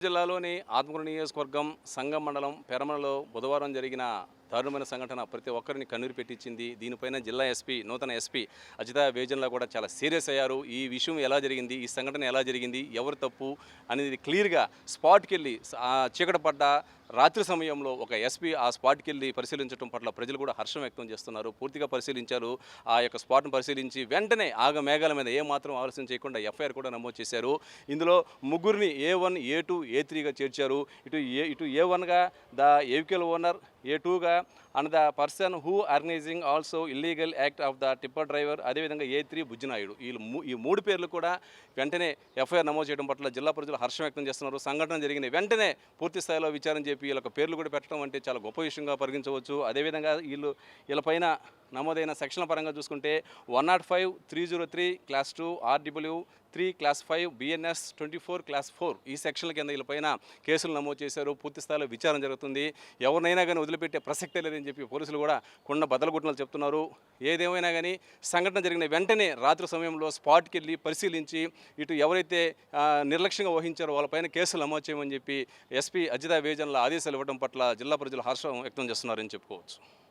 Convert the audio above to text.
జిల్లాలోని ఆత్మకూరు నియోజకవర్గం సంగం మండలం పెరమలలో బుధవారం జరిగిన దారుణమైన సంఘటన. ప్రతి ఒక్కరిని కన్నీరు పెట్టించింది. దీనిపైన జిల్లా ఎస్పీ నూతన ఎస్పీ అజిత వేజన్లా కూడా చాలా సీరియస్ అయ్యారు. ఈ విషయం ఎలా జరిగింది? ఈ సంఘటన ఎలా జరిగింది? ఎవరు తప్పు? అనేది క్లియర్గా స్పాట్కి వెళ్ళి ఆ చీకటి పడ్డ రాత్రి సమయంలో ఒక ఎస్పీ ఆ స్పాట్కి వెళ్ళి పరిశీలించడం పట్ల ప్రజలు కూడా హర్షం వ్యక్తం చేస్తున్నారు. పూర్తిగా పరిశీలించారు. ఆ యొక్క స్పాట్ను పరిశీలించి వెంటనే ఆగ మేఘాల మీద ఏ మాత్రం ఆలస్యం చేయకుండా ఎఫ్ఐఆర్ కూడా నమోదు చేశారు. ఇందులో ముగ్గురిని ఏ వన్ ఏ టూ ఏ త్రీగా చేర్చారు. ఇటు ఏ ఇటు ఏ వన్గా ద ఏవికల్ ఓనర్ ఏ టూగా and the person who organizing also illegal act of the tipper driver అదేవిధంగా ఏ త్రీ బుజ్జినాయుడు. వీళ్ళు ఈ మూడు పేర్లు కూడా వెంటనే ఎఫ్ఐఆర్ నమోదు చేయడం పట్ల జిల్లా ప్రజలు హర్షం వ్యక్తం చేస్తున్నారు. సంఘటన జరిగిన వెంటనే పూర్తి స్థాయిలో విచారణ చెప్పి వీళ్ళ పేర్లు కూడా పెట్టడం అంటే చాలా గొప్ప విషయంగా పరిగణించవచ్చు. అదేవిధంగా వీళ్ళు వీళ్ళపైన నమోదైన సెక్షన్ల పరంగా చూసుకుంటే one naught five three zero three clause two R W three clause five BNS twenty four clause four ఈ సెక్షన్ల కింద వీళ్ళపైన కేసులు నమోదు చేశారు. పూర్తి స్థాయిలో విచారణ జరుగుతుంది. ఎవరినైనా కానీ వదిలిపెట్టే ప్రసక్తే లేదని చెప్పి పోలీసులు కూడా కొండ బదలగుట్టలు చెప్తున్నారు. ఏదేమైనా కానీ సంఘటన జరిగిన వెంటనే రాత్రి సమయంలో స్పాట్కి వెళ్ళి పరిశీలించి ఇటు ఎవరైతే నిర్లక్ష్యంగా వహించారో వాళ్ళపైన కేసులు నమోదు చేయమని చెప్పి ఎస్పీ అజితా వేజన్ల ఆదేశాలు ఇవ్వడం పట్ల జిల్లా ప్రజలు హర్షం వ్యక్తం చేస్తున్నారని చెప్పుకోవచ్చు.